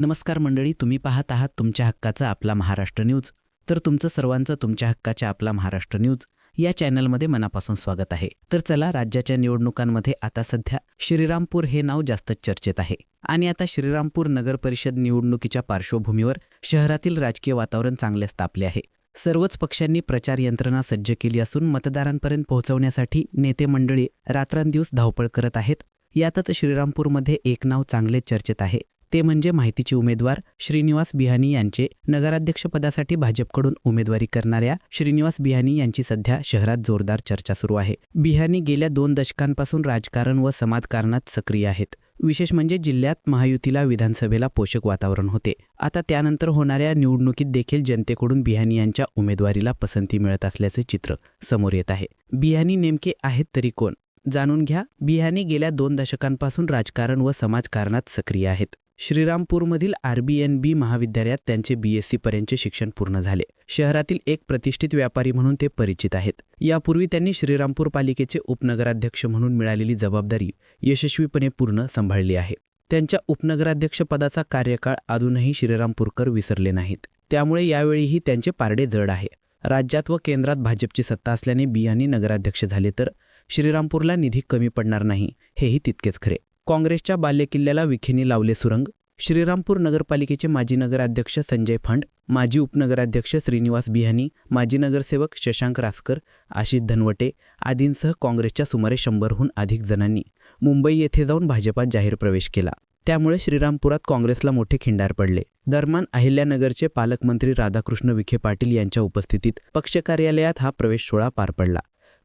नमस्कार मंडळी तुम्ही पाहत आहात तुमच्या हक्काचा आपला महाराष्ट्र न्यूज. तर तुमचं सर्वांचं तुमच्या हक्काच्या आपला महाराष्ट्र न्यूज या चॅनलमध्ये मनापासून स्वागत आहे. तर चला राज्याच्या निवडणुकांमध्ये आता सध्या श्रीरामपूर हे नाव जास्त चर्चेत आहे. आणि आता श्रीरामपूर नगर परिषद निवडणुकीच्या पार्श्वभूमीवर शहरातील राजकीय वातावरण चांगलेच तापले आहे. सर्वच पक्षांनी प्रचार यंत्रणा सज्ज केली असून मतदारांपर्यंत पोहोचवण्यासाठी नेते मंडळी रात्रंदिवस धावपळ करत आहेत. यातच श्रीरामपूरमध्ये एक नाव चांगले चर्चेत आहे. ते म्हणजे माहितीचे उमेदवार श्रीनिवास बिहानी यांचे नगराध्यक्षपदासाठी भाजपकडून उमेदवारी करणाऱ्या श्रीनिवास बिहानी यांची सध्या शहरात जोरदार चर्चा सुरू आहे. बिहानी गेल्या दोन दशकांपासून राजकारण व समाजकारणात सक्रिय आहेत. विशेष म्हणजे जिल्ह्यात महायुतीला विधानसभेला पोषक वातावरण होते. आता त्यानंतर होणाऱ्या निवडणुकीत देखील जनतेकडून बिहानी यांच्या उमेदवारीला पसंती मिळत असल्याचे चित्र समोर येत आहे. बिहानी नेमके आहेत तरी कोण? जाणून घ्या. बिहानी गेल्या दोन दशकांपासून राजकारण व समाजकारणात सक्रिय आहेत. श्रीरामपूरमधील आर बी एन बी महाविद्यालयात त्यांचे बी एस पर्यंतचे शिक्षण पूर्ण झाले. शहरातील एक प्रतिष्ठित व्यापारी म्हणून ते परिचित आहेत. यापूर्वी त्यांनी श्रीरामपूर पालिकेचे उपनगराध्यक्ष म्हणून मिळालेली जबाबदारी यशस्वीपणे पूर्ण सांभाळली आहे. त्यांच्या उपनगराध्यक्षपदाचा कार्यकाळ अजूनही श्रीरामपूरकर विसरले नाहीत. त्यामुळे यावेळीही त्यांचे पारडे जड आहे. राज्यात व केंद्रात भाजपची सत्ता असल्याने बियाणी नगराध्यक्ष झाले तर श्रीरामपूरला निधी कमी पडणार नाही हेही तितकेच खरे. काँग्रेसच्या बालेकिल्ल्याला विखेनी लावले सुरंग. श्रीरामपूर नगरपालिकेचे माजी नगराध्यक्ष संजय फंड माजी उपनगराध्यक्ष श्रीनिवास बिहानी माजी नगरसेवक शशांक रासकर आशिष धनवटे आदींसह काँग्रेसच्या सुमारे शंभरहून अधिक जणांनी मुंबई येथे जाऊन भाजपात जाहीर प्रवेश केला. त्यामुळे श्रीरामपुरात काँग्रेसला मोठे खिंडार पडले. दरम्यान अहिल्यानगरचे पालकमंत्री राधाकृष्ण विखे पाटील यांच्या उपस्थितीत पक्ष कार्यालयात हा प्रवेश सोहळा पार पडला.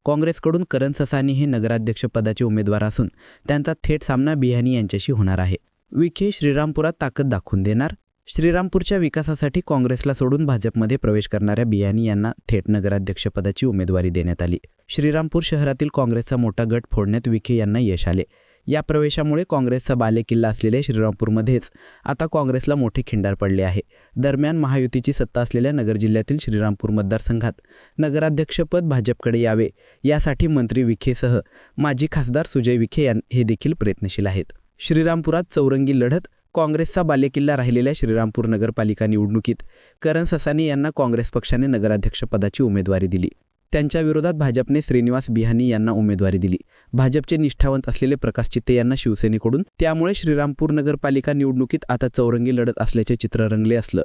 काँग्रेसकडून करण ससानी हे नगराध्यक्षपदाचे उमेदवार असून त्यांचा थेट सामना बिहानी यांच्याशी होणार आहे. विखे श्रीरामपुरात ताकद दाखवून देणार. श्रीरामपूरच्या विकासासाठी काँग्रेसला सोडून भाजपमध्ये प्रवेश करणाऱ्या बियानी यांना थेट नगराध्यक्षपदाची उमेदवारी देण्यात आली. श्रीरामपूर शहरातील काँग्रेसचा मोठा गट फोडण्यात विखे यांना यश आले. या प्रवेशामुळे काँग्रेसचा बालेकिल्ला असलेल्या श्रीरामपूरमध्येच आता काँग्रेसला मोठे खिंडार पडले आहे. दरम्यान महायुतीची सत्ता असलेल्या नगर जिल्ह्यातील श्रीरामपूर मतदारसंघात नगराध्यक्षपद भाजपकडे यावे यासाठी मंत्री विखेसह माजी खासदार सुजय विखे यां हे देखील प्रयत्नशील आहेत. श्रीरामपुरात चौरंगी लढत काँग्रेसचा बालेकिल्ला राहिलेल्या श्रीरामपूर नगरपालिका निवडणुकीत करण ससानी यांना काँग्रेस पक्षाने नगराध्यक्षपदाची उमेदवारी दिली. त्यांच्या विरोधात भाजपने श्रीनिवास बिहानी यांना उमेदवारी दिली. भाजपचे निष्ठावंत असलेले प्रकाश चित्ते यांना शिवसेनेकडून. त्यामुळे श्रीरामपूर नगरपालिका निवडणुकीत आता चौरंगी लढत असल्याचे चित्र रंगले असलं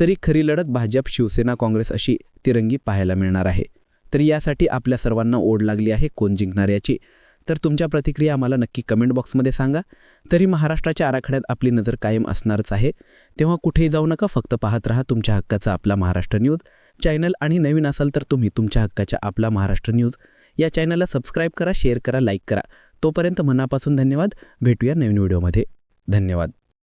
तरी खरी लढत भाजप शिवसेना काँग्रेस अशी तिरंगी पाहायला मिळणार आहे. तर यासाठी आपल्या सर्वांना ओढ लागली आहे कोण जिंकणार याची. तर तुमच्या प्रतिक्रिया आम्हाला नक्की कमेंट बॉक्समध्ये सांगा. तरी महाराष्ट्राच्या आराखड्यात आपली नजर कायम असणारच आहे. तेव्हा कुठेही जाऊ नका फक्त पाहत राहा तुमच्या हक्काचा आपला महाराष्ट्र न्यूज. चॅनल आणि नवीन असाल तर तुम्ही तुमच्या हक्काच्या आपला महाराष्ट्र न्यूज या चॅनलला सबस्क्राईब करा शेअर करा लाईक करा. तोपर्यंत मनापासून धन्यवाद. भेटूया नवीन व्हिडिओमध्ये. धन्यवाद.